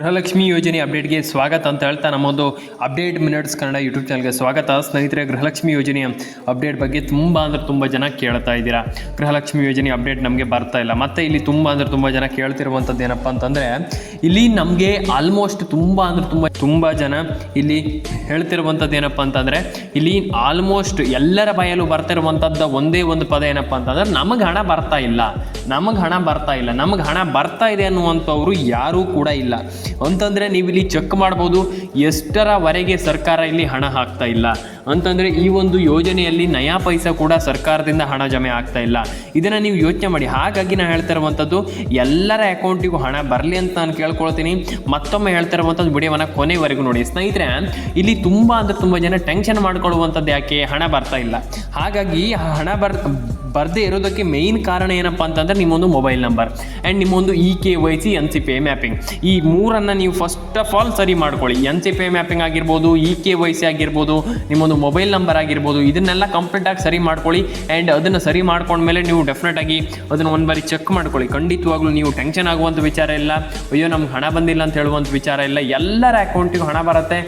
ಗೃಹಲಕ್ಷ್ಮಿ ಯೋಜನೆ ಅಪ್ಡೇಟ್ಗೆ ಸ್ವಾಗತ ಅಂತ ಹೇಳ್ತಾ ನಮ್ಮೊಂದು ಅಪ್ಡೇಟ್ ಮಿನಿಟ್ಸ್ ಕನ್ನಡ ಯೂಟ್ಯೂಬ್ ಚಾನಲ್ಗೆ ಸ್ವಾಗತ. ಸ್ನೇಹಿತರೆ, ಗೃಹಲಕ್ಷ್ಮಿ ಯೋಜನೆಯ ಅಪ್ಡೇಟ್ ಬಗ್ಗೆ ತುಂಬ ಅಂದರೆ ತುಂಬ ಜನ ಕೇಳ್ತಾ ಇದ್ದೀರಾ. ಗೃಹಲಕ್ಷ್ಮಿ ಯೋಜನೆ ಅಪ್ಡೇಟ್ ನಮಗೆ ಬರ್ತಾ ಇಲ್ಲ. ಮತ್ತು ಇಲ್ಲಿ ತುಂಬ ಅಂದರೆ ತುಂಬ ಜನ ಕೇಳ್ತಿರುವಂಥದ್ದು ಏನಪ್ಪ ಅಂತಂದರೆ, ಇಲ್ಲಿ ನಮಗೆ ಆಲ್ಮೋಸ್ಟ್ ತುಂಬ ಅಂದರೆ ತುಂಬ ತುಂಬ ಜನ ಇಲ್ಲಿ ಹೇಳ್ತಿರುವಂಥದ್ದು ಏನಪ್ಪ ಅಂತಂದರೆ, ಇಲ್ಲಿ ಆಲ್ಮೋಸ್ಟ್ ಎಲ್ಲರ ಬಯಲು ಬರ್ತಿರುವಂಥದ್ದು ಒಂದೇ ಒಂದು ಪದ ಏನಪ್ಪ ಅಂತಂದ್ರೆ, ನಮಗೆ ಹಣ ಬರ್ತಾ ಇಲ್ಲ. ನಮಗೆ ಹಣ ಬರ್ತಾ ಇಲ್ಲ. ನಮಗೆ ಹಣ ಬರ್ತಾ ಇದೆ ಅನ್ನುವಂಥವ್ರು ಯಾರೂ ಕೂಡ ಇಲ್ಲ. ಅಂತಂದರೆ ನೀವು ಇಲ್ಲಿ ಚೆಕ್ ಮಾಡ್ಬೋದು, ಎಷ್ಟರವರೆಗೆ ಸರ್ಕಾರ ಇಲ್ಲಿ ಹಣ ಹಾಕ್ತಾ ಇಲ್ಲ. ಅಂತಂದರೆ ಈ ಒಂದು ಯೋಜನೆಯಲ್ಲಿ ನಯಾ ಪೈಸಾ ಕೂಡ ಸರ್ಕಾರದಿಂದ ಹಣ ಜಮೆ ಆಗ್ತಾ ಇಲ್ಲ. ಇದನ್ನು ನೀವು ಯೋಚನೆ ಮಾಡಿ. ಹಾಗಾಗಿ ನಾನು ಹೇಳ್ತಾ ಇರುವಂಥದ್ದು ಎಲ್ಲರ ಅಕೌಂಟಿಗೂ ಹಣ ಬರಲಿ ಅಂತ ನಾನು ಕೇಳ್ಕೊಳ್ತೀನಿ. ಮತ್ತೊಮ್ಮೆ ಹೇಳ್ತಿರುವಂಥದ್ದು ಇರುವಂಥದ್ದು ಕೊನೆವರೆಗೂ ನೋಡಿ. ಸ್ನೇಹಿತರೆ, ಇಲ್ಲಿ ತುಂಬ ಅಂದರೆ ತುಂಬ ಜನ ಟೆನ್ಷನ್ ಮಾಡ್ಕೊಳ್ಳುವಂಥದ್ದು ಯಾಕೆ? ಹಣ ಬರ್ತಾ ಇಲ್ಲ. ಹಾಗಾಗಿ ಹಣ ಬರ್ ಬರದೇ ಇರೋದಕ್ಕೆ ಮೇಯ್ನ್ ಕಾರಣ ಏನಪ್ಪ ಅಂತಂದ್ರೆ ನಿಮ್ಮೊಂದು ಮೊಬೈಲ್ ನಂಬರ್ ಆ್ಯಂಡ್ ನಿಮ್ಮೊಂದು E K Y C N C P mapping ಈ ಮೂರನ್ನು ನೀವು ಫಸ್ಟ್ ಆಫ್ ಆಲ್ ಸರಿ ಮಾಡ್ಕೊಳ್ಳಿ. ಎನ್ ಸಿ ಪೇ ಮ್ಯಾಪಿಂಗ್ ಆಗಿರ್ಬೋದು ಇ ಕೆ ವೈ ಸಿ ಆಗಿರ್ಬೋದು, ನಿಮ್ಮೊಂದು ಮೊಬೈಲ್ ನಂಬರ್ ಆಗಿರ್ಬೋದು, ಇದನ್ನೆಲ್ಲ ಕಂಪ್ಲೀಟಾಗಿ ಸರಿ ಮಾಡ್ಕೊಳ್ಳಿ ಆ್ಯಂಡ್ ಅದನ್ನು ಸರಿ ಮಾಡ್ಕೊಂಡ್ಮೇಲೆ ನೀವು ಡೆಫಿನೆಟಾಗಿ ಅದನ್ನು ಒಂದು ಬಾರಿ ಚೆಕ್ ಮಾಡ್ಕೊಳ್ಳಿ. ಖಂಡಿತವಾಗ್ಲೂ ನೀವು ಟೆನ್ಷನ್ ಆಗುವಂಥ ವಿಚಾರ ಇಲ್ಲ. ಅಯ್ಯೋ, ನಮ್ಗೆ ಹಣ ಬಂದಿಲ್ಲ ಅಂತ ಹೇಳುವಂಥ ವಿಚಾರ ಇಲ್ಲ. ಎಲ್ಲರ ಅಕೌಂಟಿಗೂ ಹಣ ಬರುತ್ತೆ.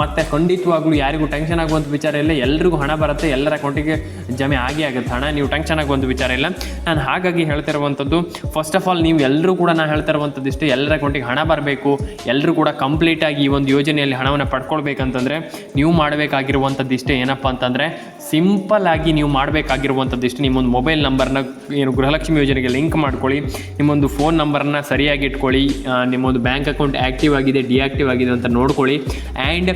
ಮತ್ತೆ ಖಂಡಿತವಾಗ್ಲೂ ಯಾರಿಗೂ ಟೆನ್ಷನ್ ಆಗುವಂಥ ವಿಚಾರ ಇಲ್ಲ. ಎಲ್ರಿಗೂ ಹಣ ಬರುತ್ತೆ. ಎಲ್ಲರ ಅಕೌಂಟಿಗೆ ಜಮೆ ಆಗೇ ಆಗುತ್ತೆ. ಹಣ ನೀವು ಟೆನ್ಷನ್ ಒಂದು ವಿಚಾರ ಇಲ್ಲ. ನಾನು ಹಾಗಾಗಿ ಹೇಳ್ತಿರುವಂಥದ್ದು ಫಸ್ಟ್ ಆಫ್ ಆಲ್ ನೀವು ಎಲ್ಲರೂ ಕೂಡ ನಾನು ಹೇಳ್ತಿರುವಂಥದ್ದು ಇಷ್ಟು ಎಲ್ಲರ ಅಕೌಂಟಿಗೆ ಹಣ ಬರಬೇಕು ಎಲ್ಲರೂ ಕೂಡ ಕಂಪ್ಲೀಟಾಗಿ ಈ ಒಂದು ಯೋಜನೆಯಲ್ಲಿ ಹಣವನ್ನು ಪಡ್ಕೊಳ್ಬೇಕಂತಂದರೆ, ನೀವು ಮಾಡಬೇಕಾಗಿರುವಂಥದ್ದು ಇಷ್ಟೇ ಏನಪ್ಪ ಅಂತಂದರೆ ಸಿಂಪಲ್ ಆಗಿ ನೀವು ಮಾಡಬೇಕಾಗಿರುವಂಥದ್ದು ಇಷ್ಟು ನಿಮ್ಮೊಂದು ಮೊಬೈಲ್ ನಂಬರ್ನ ಏನು ಗೃಹಲಕ್ಷ್ಮಿ ಯೋಜನೆಗೆ ಲಿಂಕ್ ಮಾಡ್ಕೊಳ್ಳಿ ನಿಮ್ಮೊಂದು ಫೋನ್ ನಂಬರನ್ನ ಸರಿಯಾಗಿ ಇಟ್ಕೊಳ್ಳಿ ನಿಮ್ಮೊಂದು ಬ್ಯಾಂಕ್ ಅಕೌಂಟ್ ಆ್ಯಕ್ಟಿವ್ ಆಗಿದೆ ಡಿಆಕ್ಟಿವ್ ಆಗಿದೆ ಅಂತ ನೋಡ್ಕೊಳ್ಳಿ. ಆ್ಯಂಡ್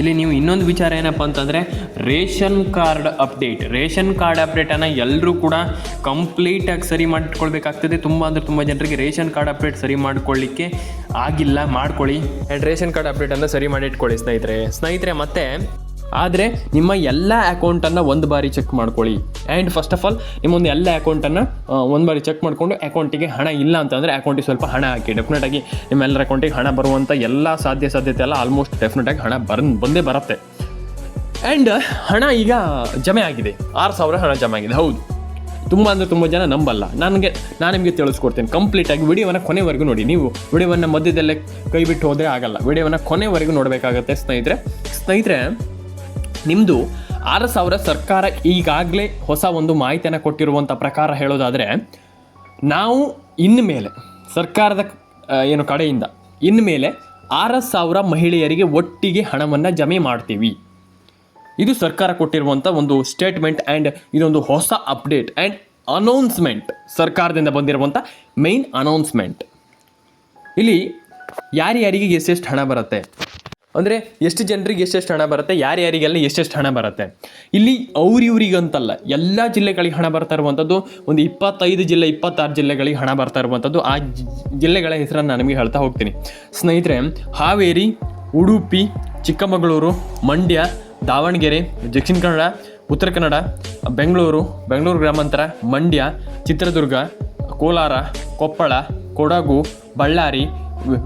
ಇಲ್ಲಿ ನೀವು ಇನ್ನೊಂದು ವಿಚಾರ ಏನಪ್ಪ ಅಂತಂದರೆ, ration card update ration card ಅಪ್ಡೇಟನ್ನು ಎಲ್ಲರೂ ಕೂಡ ಕಂಪ್ಲೀಟಾಗಿ ಸರಿ ಮಾಡಿಟ್ಕೊಳ್ಬೇಕಾಗ್ತದೆ ತುಂಬ ಅಂದರೆ ತುಂಬ ಜನರಿಗೆ ರೇಷನ್ ಕಾರ್ಡ್ ಅಪ್ಡೇಟ್ ಸರಿ ಮಾಡ್ಕೊಳ್ಳಿಕ್ಕೆ ಆಗಿಲ್ಲ. ಮಾಡ್ಕೊಳ್ಳಿ. ಆ್ಯಂಡ್ ರೇಷನ್ ಕಾರ್ಡ್ ಅಪ್ಡೇಟನ್ನು ಸರಿ ಮಾಡಿ ಇಟ್ಕೊಳ್ಳಿ ಸ್ನೇಹಿತರೆ. ಸ್ನೇಹಿತರೆ, ಮತ್ತೆ ಆದರೆ ನಿಮ್ಮ ಎಲ್ಲ ಅಕೌಂಟನ್ನು ಒಂದು ಬಾರಿ ಚೆಕ್ ಮಾಡ್ಕೊಳ್ಳಿ. ಆ್ಯಂಡ್ ಫಸ್ಟ್ ಆಫ್ ಆಲ್ ನಿಮ್ಮೊಂದು ಎಲ್ಲ ಅಕೌಂಟನ್ನು ಒಂದು ಬಾರಿ ಚೆಕ್ ಮಾಡಿಕೊಂಡು ಅಕೌಂಟಿಗೆ ಹಣ ಇಲ್ಲ ಅಂತಂದರೆ ಅಕೌಂಟಿಗೆ ಸ್ವಲ್ಪ ಹಣ ಹಾಕಿ. ಡೆಫಿನೆಟಾಗಿ ನಿಮ್ಮೆಲ್ಲರ ಅಕೌಂಟಿಗೆ ಹಣ ಬರುವಂಥ ಎಲ್ಲ ಸಾಧ್ಯ ಸಾಧ್ಯತೆ ಎಲ್ಲ ಆಲ್ಮೋಸ್ಟ್ ಡೆಫಿನೆಟಾಗಿ ಹಣ ಬರ್, ಬಂದೇ ಬರುತ್ತೆ. ಆ್ಯಂಡ್ ಹಣ ಈಗ ಜಮೆ ಆಗಿದೆ. ಆರು ಸಾವಿರ ಹಣ ಜಮೆ ಆಗಿದೆ. ಹೌದು. ತುಂಬ ಅಂದರೆ ತುಂಬ ಜನ ನಂಬಲ್ಲ. ನನಗೆ, ನಾನು ನಿಮಗೆ ತಿಳಿಸ್ಕೊಡ್ತೇನೆ. ಕಂಪ್ಲೀಟಾಗಿ ವಿಡಿಯೋವನ್ನು ಕೊನೆವರೆಗೂ ನೋಡಿ. ನೀವು ವಿಡಿಯೋವನ್ನು ಮಧ್ಯದಲ್ಲೇ ಕೈ ಬಿಟ್ಟು ಹೋದರೆ ಆಗಲ್ಲ. ವಿಡಿಯೋವನ್ನು ಕೊನೆವರೆಗೂ ನೋಡಬೇಕಾಗತ್ತೆ ಸ್ನೇಹಿತರೆ. ಸ್ನೇಹಿತರೆ ನಿಮ್ಮದು ಆರು ಸಾವಿರ ಸರ್ಕಾರ ಈಗಾಗಲೇ ಹೊಸ ಒಂದು ಮಾಹಿತಿಯನ್ನು ಕೊಟ್ಟಿರುವಂಥ ಪ್ರಕಾರ ಹೇಳೋದಾದರೆ, ನಾವು ಇನ್ಮೇಲೆ ಸರ್ಕಾರದ ಏನು ಕಡೆಯಿಂದ, ಇನ್ಮೇಲೆ ಆರು ಸಾವಿರ ಮಹಿಳೆಯರಿಗೆ ಒಟ್ಟಿಗೆ ಹಣವನ್ನು ಜಮೆ ಮಾಡ್ತೀವಿ. ಇದು ಸರ್ಕಾರ ಕೊಟ್ಟಿರುವಂಥ ಒಂದು ಸ್ಟೇಟ್ಮೆಂಟ್ ಆ್ಯಂಡ್ ಇದೊಂದು ಹೊಸ ಅಪ್ಡೇಟ್ ಆ್ಯಂಡ್ ಅನೌನ್ಸ್ಮೆಂಟ್ ಸರ್ಕಾರದಿಂದ ಬಂದಿರುವಂಥ ಮೇನ್ ಅನೌನ್ಸ್ಮೆಂಟ್ ಇಲ್ಲಿ ಯಾರ್ಯಾರಿಗೆ ಎಷ್ಟೆಷ್ಟು ಹಣ ಬರುತ್ತೆ? ಅಂದರೆ ಎಷ್ಟು ಜನರಿಗೆ ಎಷ್ಟೆಷ್ಟು ಹಣ ಬರುತ್ತೆ? ಯಾರ್ಯಾರಿಗೆಲ್ಲ ಎಷ್ಟೆಷ್ಟು ಹಣ ಬರುತ್ತೆ? ಇಲ್ಲಿ ಅವ್ರಿವ್ರಿಗಂತಲ್ಲ ಎಲ್ಲ ಜಿಲ್ಲೆಗಳಿಗೆ ಹಣ ಬರ್ತಾ ಇರುವಂಥದ್ದು ಒಂದು ಇಪ್ಪತ್ತೈದು ಜಿಲ್ಲೆ, ಇಪ್ಪತ್ತಾರು ಜಿಲ್ಲೆಗಳಿಗೆ ಹಣ ಬರ್ತಾ ಇರುವಂಥದ್ದು ಆ ಜಿಲ್ಲೆಗಳ ಹೆಸರನ್ನು ನಾನು ನಿಮಗೆ ಹೇಳ್ತಾ ಹೋಗ್ತೀನಿ. ಸ್ನೇಹಿತರೆ, ಹಾವೇರಿ, ಉಡುಪಿ, ಚಿಕ್ಕಮಗಳೂರು, ಮಂಡ್ಯ ದಾವಣಗೆರೆ, ದಕ್ಷಿಣ ಕನ್ನಡ, ಉತ್ತರ ಕನ್ನಡ, ಬೆಂಗಳೂರು ಬೆಂಗಳೂರು ಗ್ರಾಮಾಂತರ, ಮಂಡ್ಯ, ಚಿತ್ರದುರ್ಗ, ಕೋಲಾರ, ಕೊಪ್ಪಳ, ಕೊಡಗು, ಬಳ್ಳಾರಿ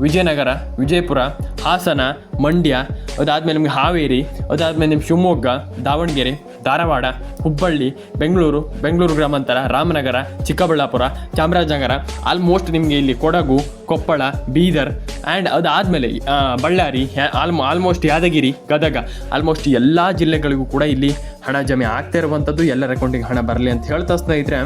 ವಿಜಯನಗರ, ವಿಜಯಪುರ, ಹಾಸನ, ಮಂಡ್ಯ, ಅದಾದಮೇಲೆ ನಿಮಗೆ ಹಾವೇರಿ, ಅದಾದಮೇಲೆ ನಿಮ್ಮ ಶಿವಮೊಗ್ಗ, ದಾವಣಗೆರೆ, ಧಾರವಾಡ, ಹುಬ್ಬಳ್ಳಿ, ಬೆಂಗಳೂರು ಬೆಂಗಳೂರು ಗ್ರಾಮಾಂತರ, ರಾಮನಗರ, ಚಿಕ್ಕಬಳ್ಳಾಪುರ, ಚಾಮರಾಜನಗರ ಆಲ್ಮೋಸ್ಟ್ ನಿಮಗೆ ಇಲ್ಲಿ ಕೊಡಗು, ಕೊಪ್ಪಳ, ಬೀದರ್ ಆ್ಯಂಡ್ ಅದಾದಮೇಲೆ ಬಳ್ಳಾರಿ ಆಲ್ಮೋ ಆಲ್ಮೋಸ್ಟ್ ಯಾದಗಿರಿ, ಗದಗ ಆಲ್ಮೋಸ್ಟ್ ಎಲ್ಲ ಜಿಲ್ಲೆಗಳಿಗೂ ಕೂಡ ಇಲ್ಲಿ ಹಣ ಜಮೆ ಆಗ್ತಾ ಇರುವಂಥದ್ದು. ಎಲ್ಲರ ಅಕೌಂಟಿಗೆ ಹಣ ಬರಲಿ ಅಂತ ಹೇಳ್ತಾ ಸ್ನೇಹಿತರೆ.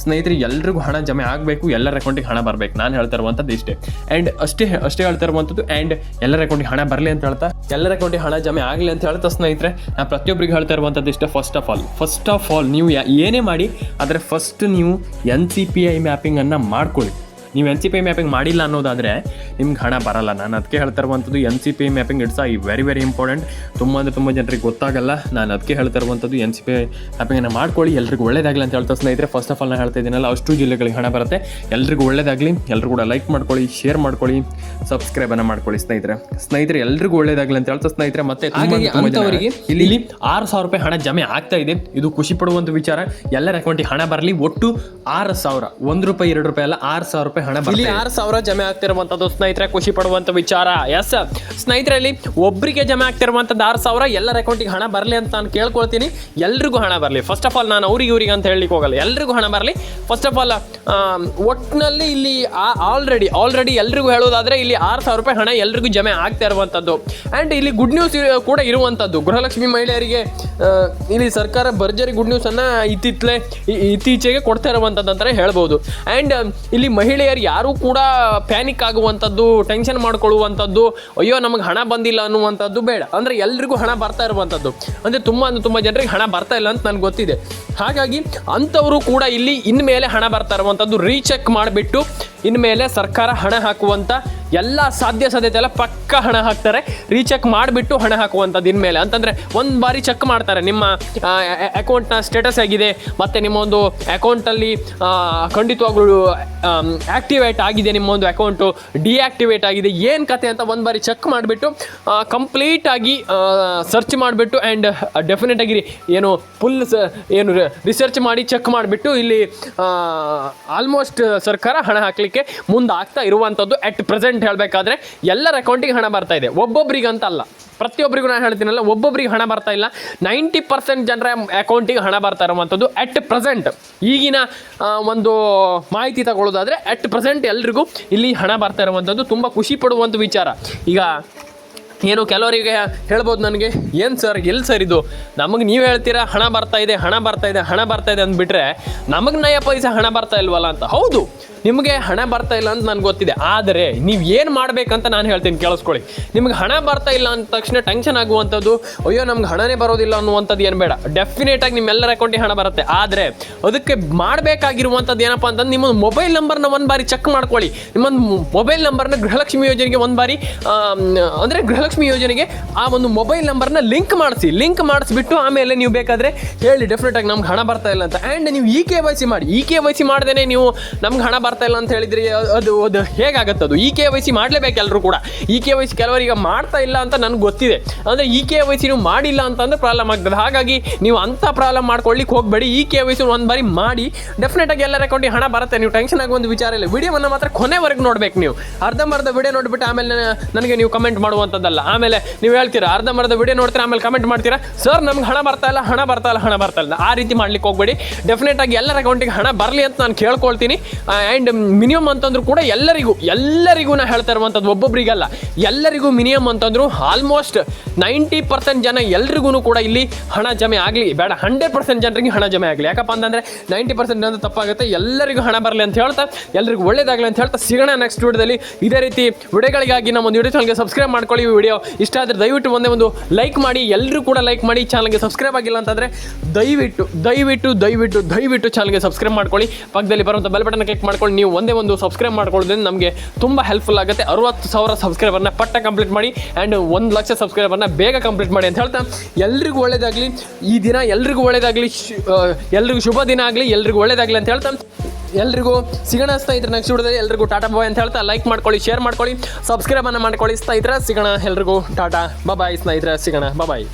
ಸ್ನೇಹಿತರೆ, ಎಲ್ರಿಗೂ ಹಣ ಜಮೆ ಆಗಬೇಕು, ಎಲ್ಲರ ಅಕೌಂಟಿಗೆ ಹಣ ಬರಬೇಕು. ನಾನು ಹೇಳ್ತಾ ಇರುವಂಥದ್ದು ಇಷ್ಟೇ. ಆ್ಯಂಡ್ ಅಷ್ಟೇ ಅಷ್ಟೇ ಹೇಳ್ತಾ ಇರುವಂಥದ್ದು ಆ್ಯಂಡ್ ಎಲ್ಲರ ಅಕೌಂಟಿಗೆ ಹಣ ಬರಲಿ ಅಂತ ಹೇಳ್ತಾ, ಎಲ್ಲರ ಅಕೌಂಟಿಗೆ ಹಣ ಜಮೆ ಆಗಲಿ ಅಂತ ಹೇಳ್ತಾ ಸ್ನೇಹಿತರೆ ನಾನು ಪ್ರತಿಯೊಬ್ಬರಿಗೆ ಹೇಳ್ತಾ ಇರುವಂಥದ್ದು ಇಷ್ಟೇ. First of all first of all ನೀವು ಏನೇ ಮಾಡಿ, ಆದರೆ ಫಸ್ಟ್ ನೀವು ಎನ್ ಸಿ ಪಿ ಐ ಮ್ಯಾಪಿಂಗನ್ನು ಮಾಡ್ಕೊಳ್ಳಿ. ನೀವು ಎನ್ ಸಿ ಪಿ ಮ್ಯಾಪಿಂಗ್ ಮಾಡಿಲ್ಲ ಅನ್ನೋದಾದರೆ ನಿಮ್ಗೆ ಹಣ ಬರಲ್ಲ. ನಾನು ಅದಕ್ಕೆ ಹೇಳ್ತಾ ಇರುವಂಥದ್ದು N C P mapping it's I very very important ತುಂಬ ಅಂದರೆ ತುಂಬ ಜನರಿಗೆ ಗೊತ್ತಾಗಲ್ಲ. ನಾನು ಅದಕ್ಕೆ ಹೇಳ್ತಾ ಇರುವಂಥದ್ದು ಎನ್ ಸಿ ಪಿ ಮ್ಯಾಪಿಂಗನ್ನು ಮಾಡ್ಕೊಳ್ಳಿ. ಎಲ್ರಿಗೂ ಒಳ್ಳೇದಾಗಲಿ ಅಂತ ಹೇಳ್ತಾ ಸ್ನೇಹಿತರೆ ಫಸ್ಟ್ ಆಫ್ ಆಲ್ ನಾನು ಹೇಳ್ತಾ ಇದ್ದೀನಲ್ಲ ಅಷ್ಟು ಜಿಲ್ಲೆಗಳಿಗೆ ಹಣ ಬರುತ್ತೆ. ಎಲ್ರಿಗೂ ಒಳ್ಳೇದಾಗಲಿ. ಎಲ್ಲರೂ ಕೂಡ ಲೈಕ್ ಮಾಡ್ಕೊಳ್ಳಿ ಶೇರ್ ಮಾಡ್ಕೊಳ್ಳಿ ಸಬ್ಸ್ಕ್ರೈಬನ್ನು ಮಾಡ್ಕೊಳ್ಳಿ ಸ್ನೇಹಿತರೆ. ಸ್ನೇಹಿತರೆ ಎಲ್ರಿಗೂ ಒಳ್ಳೇದಾಗಲಿ ಅಂತ ಹೇಳ್ತಾ ಸ್ನೇಹಿತರೆ ಮತ್ತೆ ಅಂಥವರಿಗೆ ಇಲ್ಲಿ ಇಲ್ಲಿ ಆರು ಸಾವಿರ ರೂಪಾಯಿ ಹಣ ಜಮೆ ಆಗ್ತಾ ಇದೆ. ಇದು ಖುಷಿ ಪಡುವಂಥ ವಿಚಾರ. ಎಲ್ಲರ ಅಕೌಂಟಿಗೆ ಹಣ ಬರಲಿ. ಒಟ್ಟು ಆರು ಸಾವಿರ ಒಂದು ರೂಪಾಯಿ ಎರಡು ರೂಪಾಯಿ ಅಲ್ಲ ಆರು ಸಾವಿರ ರೂಪಾಯಿ ರೂಪಾಯಿ ಹಣ ಇಲ್ಲಿ ಆರು ಸಾವಿರ ಜಮೆ ಆಗ್ತಿರುವಂತದ್ದು ಸ್ನೇಹಿತರೆ ಖುಷಿ ಪಡುವಂಥ ವಿಚಾರ. ಎಸ್ ಸ್ನೇಹಿತರಲ್ಲಿ ಒಬ್ಬರಿಗೆ ಜಮೆ ಆಗ್ತಿರುವಂಥದ್ದು ಆರು ಸಾವಿರ ಎಲ್ಲರ ಅಕೌಂಟಿಗೆ ಹಣ ಬರಲಿ ಅಂತ ನಾನು ಕೇಳ್ಕೊಳ್ತೀನಿ. ಎಲ್ರಿಗೂ ಹಣ ಬರಲಿ. ಫಸ್ಟ್ ಆಫ್ ಆಲ್ ನಾನು ಅವ್ರಿಗೆ ಇವ್ರಿಗೆ ಅಂತ ಹೇಳಲಿಕ್ಕೆ ಹೋಗಲ್ಲ. ಎಲ್ರಿಗೂ ಹಣ ಬರಲಿ. ಫಸ್ಟ್ ಆಫ್ ಆಲ್ ಒಟ್ಟಿನಲ್ಲಿ ಇಲ್ಲಿ ಆಲ್ರೆಡಿ ಆಲ್ರೆಡಿ ಎಲ್ರಿಗೂ ಹೇಳೋದಾದ್ರೆ ಇಲ್ಲಿ ಆರು ಸಾವಿರ ರೂಪಾಯಿ ಹಣ ಎಲ್ರಿಗೂ ಜಮೆ ಆಗ್ತಾ ಇರುವಂಥದ್ದು ಆ್ಯಂಡ್ ಇಲ್ಲಿ ಗುಡ್ ನ್ಯೂಸ್ ಕೂಡ ಇರುವಂಥದ್ದು ಗೃಹಲಕ್ಷ್ಮಿ ಮಹಿಳೆಯರಿಗೆ ಇಲ್ಲಿ ಸರ್ಕಾರ ಭರ್ಜರಿ ಗುಡ್ ನ್ಯೂಸನ್ನು ಇತ್ತಿತ್ತಲೇ ಇತ್ತೀಚೆಗೆ ಕೊಡ್ತಾ ಇರುವಂಥದ್ದು ಅಂತಲೇ ಹೇಳ್ಬೋದು. ಆ್ಯಂಡ್ ಇಲ್ಲಿ ಮಹಿಳೆಯರು ಯಾರೂ ಕೂಡ ಪ್ಯಾನಿಕ್ ಆಗುವಂಥದ್ದು ಟೆನ್ಷನ್ ಮಾಡ್ಕೊಳ್ಳುವಂಥದ್ದು, ಅಯ್ಯೋ ನಮಗೆ ಹಣ ಬಂದಿಲ್ಲ ಅನ್ನುವಂಥದ್ದು ಬೇಡ. ಅಂದರೆ ಎಲ್ರಿಗೂ ಹಣ ಬರ್ತಾ ಇರುವಂಥದ್ದು. ಅಂದರೆ ತುಂಬ ಅಂದರೆ ತುಂಬ ಜನರಿಗೆ ಹಣ ಬರ್ತಾ ಇಲ್ಲ ಅಂತ ನನಗೆ ಗೊತ್ತಿದೆ. ಹಾಗಾಗಿ ಅಂಥವರು ಕೂಡ ಇಲ್ಲಿ ಇನ್ಮೇಲೆ ಹಣ ಬರ್ತಾ ಇರುವಂಥದ್ದು ರೀಚೆಕ್ ಮಾಡಿಬಿಟ್ಟು ಇನ್ಮೇಲೆ ಸರ್ಕಾರ ಹಣ ಹಾಕುವಂಥ ಎಲ್ಲ ಸಾಧ್ಯ ಸಾಧ್ಯತೆ ಎಲ್ಲ ಪಕ್ಕ ಹಣ ಹಾಕ್ತಾರೆ. ರೀಚೆಕ್ ಮಾಡಿಬಿಟ್ಟು ಹಣ ಹಾಕುವಂಥದ್ದು ಇನ್ಮೇಲೆ. ಅಂತಂದರೆ ಒಂದು ಬಾರಿ ಚೆಕ್ ಮಾಡ್ತಾರೆ. ನಿಮ್ಮ ಅಕೌಂಟ್ನ ಸ್ಟೇಟಸ್ ಆಗಿದೆ ಮತ್ತು ನಿಮ್ಮ ಒಂದು ಅಕೌಂಟಲ್ಲಿ ಖಂಡಿತವಾಗ್ಲೂ ಆ್ಯಕ್ಟಿವೇಟ್ ಆಗಿದೆ ನಿಮ್ಮ ಒಂದು ಅಕೌಂಟು ಡಿಆಕ್ಟಿವೇಟ್ ಆಗಿದೆ, ಏನು ಕತೆ ಅಂತ ಒಂದು ಬಾರಿ ಚೆಕ್ ಮಾಡಿಬಿಟ್ಟು ಕಂಪ್ಲೀಟಾಗಿ ಸರ್ಚ್ ಮಾಡಿಬಿಟ್ಟು ಆ್ಯಂಡ್ ಡೆಫಿನೆಟ್ ಆಗಿ ಏನು ಫುಲ್ ಏನು ರಿಸರ್ಚ್ ಮಾಡಿ ಚೆಕ್ ಮಾಡಿಬಿಟ್ಟು ಇಲ್ಲಿ ಆಲ್ಮೋಸ್ಟ್ ಸರ್ಕಾರ ಹಣ ಹಾಕಲಿಕ್ಕೆ ಮುಂದೆ ಆಗ್ತಾ ಇರುವಂಥದ್ದು ಅಟ್ ಪ್ರೆಸೆಂಟ್ ಹೇಳಬೇಕಾದ್ರೆ ಎಲ್ಲರ ಅಕೌಂಟಿಗೆ ಹಣ ಬರ್ತಾ ಇದೆ. ಒಬ್ಬೊಬ್ರಿಗೆ ಅಂತ ಅಲ್ಲ ಪ್ರತಿಯೊಬ್ಬರಿಗೂ ನಾನು ಹೇಳ್ತೀನಲ್ಲ ಒಬ್ಬೊಬ್ಬರಿಗೆ ಹಣ ಬರ್ತಾ ಇಲ್ಲ. ನೈಂಟಿ ಪರ್ಸೆಂಟ್ ಜನರ ಅಕೌಂಟಿಗೆ ಹಣ ಬರ್ತಾ ಇರುವಂಥದ್ದು ಅಟ್ ಪ್ರೆಸೆಂಟ್ ಈಗಿನ ಒಂದು ಮಾಹಿತಿ ತಗೊಳ್ಳೋದಾದರೆ ಅಟ್ ಪ್ರೆಸೆಂಟ್ ಎಲ್ರಿಗೂ ಇಲ್ಲಿ ಹಣ ಬರ್ತಾ ಇರುವಂಥದ್ದು ತುಂಬ ಖುಷಿ ಪಡುವಂಥ ವಿಚಾರ. ಈಗ ಏನು ಕೆಲವರಿಗೆ ಹೇಳ್ಬೋದು ನನಗೆ? ಏನು ಸರ್ ಎಲ್ಲಿ ಸರ್ ಇದು? ನಮಗೆ ನೀವು ಹೇಳ್ತೀರಾ, ಹಣ ಬರ್ತಾ ಇದೆ, ಹಣ ಬರ್ತಾ ಇದೆ, ಹಣ ಬರ್ತಾ ಇದೆ ಅಂದ್ಬಿಟ್ರೆ ನಮಗೆ ನಯ ಪೈಸೆ ಹಣ ಬರ್ತಾ ಇಲ್ವಲ್ಲ ಅಂತ. ಹೌದು. ನಿಮಗೆ ಹಣ ಬರ್ತಾ ಇಲ್ಲ ಅಂತ ನನಗೆ ಗೊತ್ತಿದೆ. ಆದರೆ ನೀವು ಏನು ಮಾಡಬೇಕಂತ ನಾನು ಹೇಳ್ತೀನಿ, ಕೇಳಿಸ್ಕೊಳ್ಳಿ. ನಿಮ್ಗೆ ಹಣ ಬರ್ತಾ ಇಲ್ಲ ಅಂದ ತಕ್ಷಣ ಟೆನ್ಷನ್ ಆಗುವಂಥದ್ದು, ಅಯ್ಯೋ ನಮ್ಗೆ ಹಣನೇ ಬರೋದಿಲ್ಲ ಅನ್ನುವಂಥದ್ದು ಏನು ಬೇಡ. ಡೆಫಿನೆಟಾಗಿ ನಿಮ್ಮೆಲ್ಲರ ಅಕೌಂಟಿಗೆ ಹಣ ಬರುತ್ತೆ. ಆದರೆ ಅದಕ್ಕೆ ಮಾಡಬೇಕಾಗಿರುವಂಥದ್ದು ಏನಪ್ಪ ಅಂತಂದ್ರೆ ನಿಮ್ಮ ಮೊಬೈಲ್ ನಂಬರ್ನ ಒಂದು ಬಾರಿ ಚೆಕ್ ಮಾಡ್ಕೊಳ್ಳಿ. ನಿಮ್ಮ ಮೊಬೈಲ್ ನಂಬರ್ನ ಗೃಹಲಕ್ಷ್ಮಿ ಯೋಜನೆಗೆ ಒಂದು ಬಾರಿ ಅಂದರೆ ಗೃಹಲಕ್ಷ್ಮಿ ಯೋಜನೆಗೆ ಆ ಒಂದು ಮೊಬೈಲ್ ನಂಬರ್ನ ಲಿಂಕ್ ಮಾಡಿಸಿ. ಲಿಂಕ್ ಮಾಡಿಸ್ಬಿಟ್ಟು ಆಮೇಲೆ ನೀವು ಬೇಕಾದರೆ ಹೇಳಿ ಡೆಫಿನೆಟಾಗಿ ನಮ್ಗೆ ಹಣ ಬರ್ತಾ ಇಲ್ಲ ಅಂತ. ಆ್ಯಂಡ್ ನೀವು ಇ ಕೆ ವೈ ಸಿ ಮಾಡಿ. ಇ ಕೆ ವೈ ಸಿ ಮಾಡ್ದೇ ನೀವು ನಮ್ಗೆ ಹಣ ಬರ್ತಾ ಇಲ್ಲ ಅಂತ ಹೇಳಿದ್ರೆ, ಅದು ಅದು ಹೇಗಾಗತ್ತೆ ಅದು? ಇ ಕೆ ವೈ ಸಿ ಮಾಡಲೇಬೇಕು ಎಲ್ಲರೂ ಕೂಡ. ಇ ಕೆ ವೈ ಸಿ ಕೆಲವರಿಗೆ ಮಾಡ್ತಾ ಇಲ್ಲ ಅಂತ ನನಗೆ ಗೊತ್ತಿದೆ. ಅಂದರೆ ಇ ಕೆ ವೈ ಸಿ ನೀವು ಮಾಡಿಲ್ಲ ಅಂತಂದ್ರೆ ಪ್ರಾಬ್ಲಮ್ ಆಗ್ತದೆ. ಹಾಗಾಗಿ ನೀವು ಅಂಥ ಪ್ರಾಬ್ಲಮ್ ಮಾಡ್ಕೊಳ್ಳಿಕ್ಕೆ ಹೋಗಬೇಡಿ. ಇ ಕೆ ವೈ ಸಿ ಒಂದು ಬಾರಿ ಮಾಡಿ. ಡೆಫಿನೆಟಾಗಿ ಎಲ್ಲರ ಅಕೌಂಟಿಗೆ ಹಣ ಬರುತ್ತೆ. ನೀವು ಟೆನ್ಷನ್ ಆಗಿ ಒಂದು ವಿಚಾರ ಇಲ್ಲ. ವಿಡಿಯೋವನ್ನು ಮಾತ್ರ ಕೊನೆವರೆಗೆ ನೋಡ್ಬೇಕು ನೀವು. ಅರ್ಧಂಬರ್ಧ ವಿಡಿಯೋ ನೋಡಿಬಿಟ್ಟು ಆಮೇಲೆ ನನಗೆ ನೀವು ಕಮೆಂಟ್ ಮಾಡುವಂಥದ್ದಲ್ಲ. ಆಮೇಲೆ ನೀವು ಹೇಳ್ತೀರಾ, ಅರ್ಧಂಬರ್ಧ ವಿಡಿಯೋ ನೋಡ್ತೀರಾ, ಆಮೇಲೆ ಕಮೆಂಟ್ ಮಾಡ್ತೀರಾ? ಸರ್ ನಮ್ಗೆ ಹಣ ಬರ್ತಾ ಇಲ್ಲ, ಹಣ ಬರ್ತಾ ಇಲ್ಲ, ಹಣ ಬರ್ತಾ ಇಲ್ಲ. ಆ ರೀತಿ ಮಾಡ್ಲಿಕ್ಕೆ ಹೋಗ್ಬೇಡಿ. ಡೆಫಿನೆಟ್ ಆಗಿ ಎಲ್ಲರ ಅಕೌಂಟಿಗೆ ಹಣ ಬರಲಿ ಅಂತ ನಾನು ಕೇಳ್ಕೊಳ್ತೀನಿ. ಆ್ಯಂಡ್ ಮಿನಿಮಮ್ ಅಂತಂದ್ರೂ ಕೂಡ ಎಲ್ಲರಿಗೂ ಎಲ್ಲರಿಗೂ ನಾ ಹೇಳ್ತಾ ಇರುವಂಥದ್ದು ಒಬ್ಬೊಬ್ಬರಿಗಲ್ಲ ಎಲ್ಲರಿಗೂ ಮಿನಿಮಮ್ ಅಂತಂದ್ರು ಆಲ್ಮೋಸ್ಟ್ ನೈಂಟಿ ಪರ್ಸೆಂಟ್ ಜನ ಎಲ್ರಿಗೂ ಕೂಡ ಇಲ್ಲಿ ಹಣ ಜಮೆ ಆಗಲಿ, ಬೇಡ ಹಂಡ್ರೆಡ್ ಪರ್ಸೆಂಟ್ ಜನರಿಗೆ ಹಣ ಜಮೆ ಆಗಲಿ. ಯಾಕಪ್ಪ ಅಂತಂದರೆ ನೈಂಟಿ ಪರ್ಸೆಂಟ್ ಅಂತ ತಪ್ಪಾಗುತ್ತೆ, ಎಲ್ಲರಿಗೂ ಹಣ ಬರಲಿ ಅಂತ ಹೇಳ್ತಾ, ಎಲ್ರಿಗೂ ಒಳ್ಳೇದಾಗಲಿ ಅಂತ ಹೇಳ್ತಾ ಸಿಗೋಣ ನೆಕ್ಸ್ಟ್ ವಿಡಿಯೋದಲ್ಲಿ. ಇದೇ ರೀತಿ ವಿಡಿಯೋಗಳಿಗಾಗಿ ನಮ್ಮ ಒಂದು ಯೂಟ್ಯೂಬ್ ಚಾನಲ್ಗೆ ಸಬ್ಸ್ಕ್ರೈಬ್ ಮಾಡ್ಕೊಳ್ಳಿ ಈ ವಿಡಿಯೋ. ಇಷ್ಟ ಆದರೆ ದಯವಿಟ್ಟು ಒಂದೇ ಒಂದು ಲೈಕ್ ಮಾಡಿ ಎಲ್ಲರೂ ಕೂಡ ಲೈಕ್ ಮಾಡಿ ಚಾನಲ್ಗೆ ಸಬ್ಸ್ಕ್ರೈಬ್ ಆಗಿಲ್ಲ ಅಂತಂದರೆ ದಯವಿಟ್ಟು ದಯವಿಟ್ಟು ದಯವಿಟ್ಟು ದಯವಿಟ್ಟು ಚಾನಲ್ಗೆ ಸಬ್ಸ್ಕ್ರೈಬ್ ಮಾಡ್ಕೊಳ್ಳಿ. ಪಕ್ಕದಲ್ಲಿ ಬರುವಂಥ ಬೆಲ್ ಬಟನ್ ಕ್ಲಿಕ್ ಮಾಡ್ಕೊಂಡು ನೀವು ಒಂದೇ ಒಂದು ಸಬ್ಸ್ಕ್ರೈಬ್ ಮಾಡ್ಕೊಳ್ಳೋದ್ರಿಂದ ನಮಗೆ ತುಂಬ ಹೆಲ್ಪ್ಫುಲ್ ಆಗುತ್ತೆ. ಅರವತ್ತು ಸಾವಿರ ಸಬ್ಸ್ಕ್ರೈಬರ್ನ ಪಟ್ಟ ಕಂಪ್ಲೀಟ್ ಮಾಡಿ ಆ್ಯಂಡ್ ಒಂದು ಲಕ್ಷ ಸಬ್ಸ್ಕ್ರೈಬರ್ನ ಬೇಗ ಕಂಪ್ಲೀಟ್ ಮಾಡಿ ಅಂತ ಹೇಳ್ತಾ ಎಲ್ರಿಗೂ ಒಳ್ಳೇದಾಗಲಿ. ಈ ದಿನ ಎಲ್ರಿಗೂ ಒಳ್ಳೇದಾಗಲಿ. ಎಲ್ರಿಗೂ ಶುಭ ದಿನ ಆಗಲಿ. ಎಲ್ರಿಗೂ ಒಳ್ಳೇದಾಗಲಿ ಅಂತ ಹೇಳ್ತಾ ಎಲ್ರಿಗೂ ಸಿಗೋಣ ಸ್ನೇಹಿತರೆ ನೆಕ್ಸ್ಟ್ ವಿಡಿಯೋದಲ್ಲಿ ಎಲ್ರಿಗೂ ಟಾಟಾ ಬಾಯ್ ಅಂತ ಹೇಳ್ತಾ ಲೈಕ್ ಮಾಡ್ಕೊಳ್ಳಿ ಶೇರ್ ಮಾಡ್ಕೊಳ್ಳಿ ಸಬ್ಸ್ಕ್ರೈಬನ್ನು ಮಾಡ್ಕೊಳ್ಳಿ. ಸ್ನೇಹಿತರೆ ಸಿಗೋಣ ಎಲ್ರಿಗೂ ಟಾಟಾ. ಬಾಯ್ ಸ್ನೇಹಿತರೆ, ಸಿಗೋಣ. ಬಾಯ್